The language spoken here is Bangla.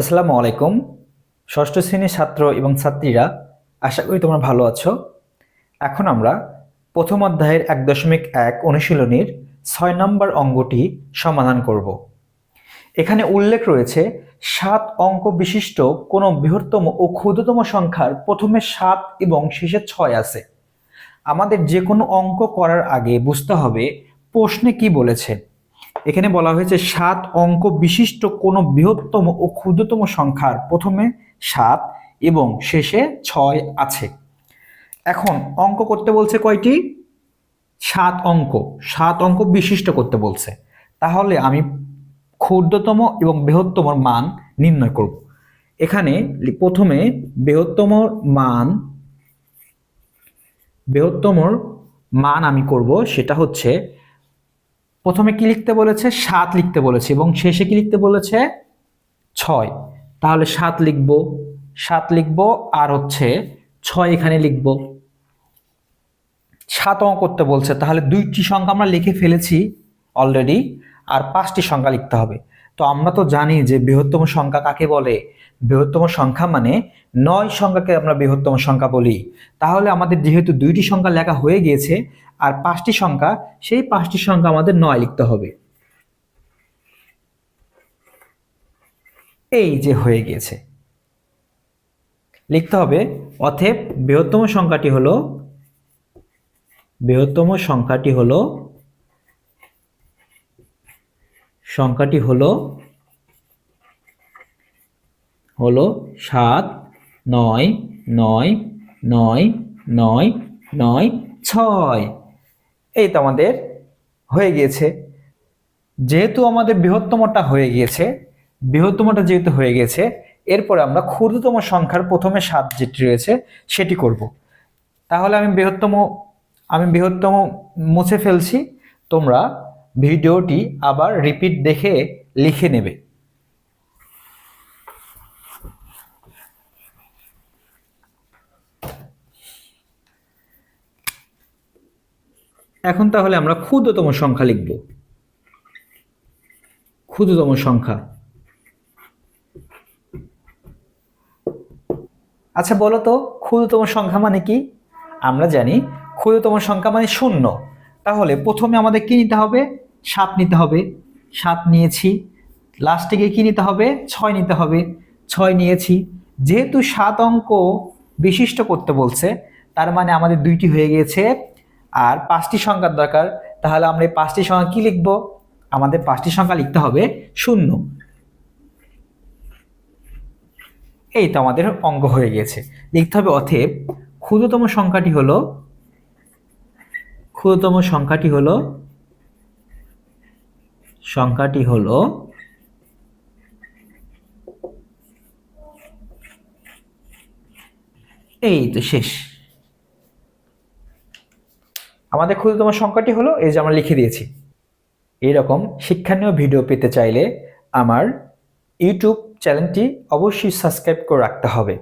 আসসালামু আলাইকুম। ষষ্ঠ শ্রেণির ছাত্র এবং ছাত্রীরা, আশা করি তোমরা ভালো আছো। এখন আমরা প্রথম অধ্যায়ের এক দশমিক এক অনুশীলনীর ছয় নম্বর অঙ্গটি সমাধান করব। এখানে উল্লেখ রয়েছে, সাত অঙ্ক বিশিষ্ট কোনো বৃহত্তম ও ক্ষুদ্রতম সংখ্যার প্রথমে সাত এবং শেষে ছয় আছে। আমাদের যে কোনো অঙ্ক করার আগে বুঝতে হবে প্রশ্নে কি বলেছে। এখানে বলা হয়েছে সাত অঙ্ক বিশিষ্ট কোনো বৃহত্তম ও ক্ষুদ্রতম সংখ্যার প্রথমে সাত এবং শেষে ছয় আছে। এখন অঙ্ক করতে বলছে কয়টি? সাত অঙ্ক। সাত অঙ্ক বিশিষ্ট করতে বলছে। তাহলে আমি ক্ষুদ্রতম এবং বৃহত্তম মান নির্ণয় করব। এখানে প্রথমে বৃহত্তম মান বৃহত্তমর মান আমি করব, সেটা হচ্ছে প্রথমে কি লিখতে বলেছে? সাত লিখতে বলেছে এবং শেষে কি লিখতে বলেছে? ছয়। তাহলে সাত লিখব সাত লিখব আর হচ্ছে ছয় এখানে লিখব। সাত অঙ্ক করতে বলছে, তাহলে দুইটি সংখ্যা আমরা লিখে ফেলেছি অলরেডি আর পাঁচটি সংখ্যা লিখতে হবে। তো আমরা তো জানি যে বৃহত্তম সংখ্যা কাকে বলে? বৃহত্তম সংখ্যা মানে নয় সংখ্যাকে আমরা বৃহত্তম সংখ্যা বলি। তাহলে আমাদের যেহেতু দুইটি সংখ্যা লেখা হয়ে গিয়েছে আর পাঁচটি সংখ্যা, সেই পাঁচটি সংখ্যা আমাদের নয় লিখতে হবে। এই যে হয়ে গিয়েছে। লিখতে হবে, অতএব বৃহত্তম সংখ্যাটি হলো, বৃহত্তম সংখ্যাটি হলো সংখ্যাটি হলো হলো সাত, নয় নয় নয় নয় নয়, ছয়। এই তো আমাদের হয়ে গিয়েছে। যেহেতু আমাদের বৃহত্তমটা হয়ে গিয়েছে, বৃহত্তমটা যেহেতু হয়ে গেছে এরপরে আমরা ক্ষুদ্রতম সংখ্যার প্রথমে সাত যেটি রয়েছে, সেটি করব। তাহলে আমি বৃহত্তম আমি বৃহত্তম মুছে ফেলছি, তোমরা ভিডিওটি আবার রিপিট দেখে লিখে নেবে। এখন তাহলে আমরা ক্ষুদ্রতম সংখ্যা লিখব। ক্ষুদ্রতম সংখ্যা। আচ্ছা বলো তো, ক্ষুদ্রতম সংখ্যা মানে কি? আমরা জানি ক্ষুদ্রতম সংখ্যা মানে শূন্য। তাহলে প্রথমে আমাদের কি নিতে হবে? সাত নিতে হবে। সাত নিয়েছি। লাস্টে গিয়ে কি নিতে হবে? ছয় নিতে হবে। ছয় নিয়েছি। যেহেতু সাত অঙ্ক বিশিষ্ট করতে বলছে, তার মানে আমাদের দুইটি হয়ে গিয়েছে আর পাঁচটি সংখ্যার দরকার, তাহলে আমরা এই পাঁচটি সংখ্যা কি লিখব? আমাদের পাঁচটি সংখ্যা লিখতে হবে শূন্য। এই তো আমাদের অঙ্ক হয়ে গেছে। লিখতে হবে অথেব ক্ষুদ্রতম সংখ্যাটি হলো, ক্ষুদ্রতম সংখ্যাটি হলো সংখ্যাটি হলো এই তো শেষ। আমাদের ক্ষুদ্রতম সংখ্যাটি হলো এই যে আমরা লিখে দিয়েছি। এরকম শিক্ষানীয় ভিডিও পেতে চাইলে আমার ইউটিউব চ্যানেলটি অবশ্যই সাবস্ক্রাইব করে রাখতে হবে।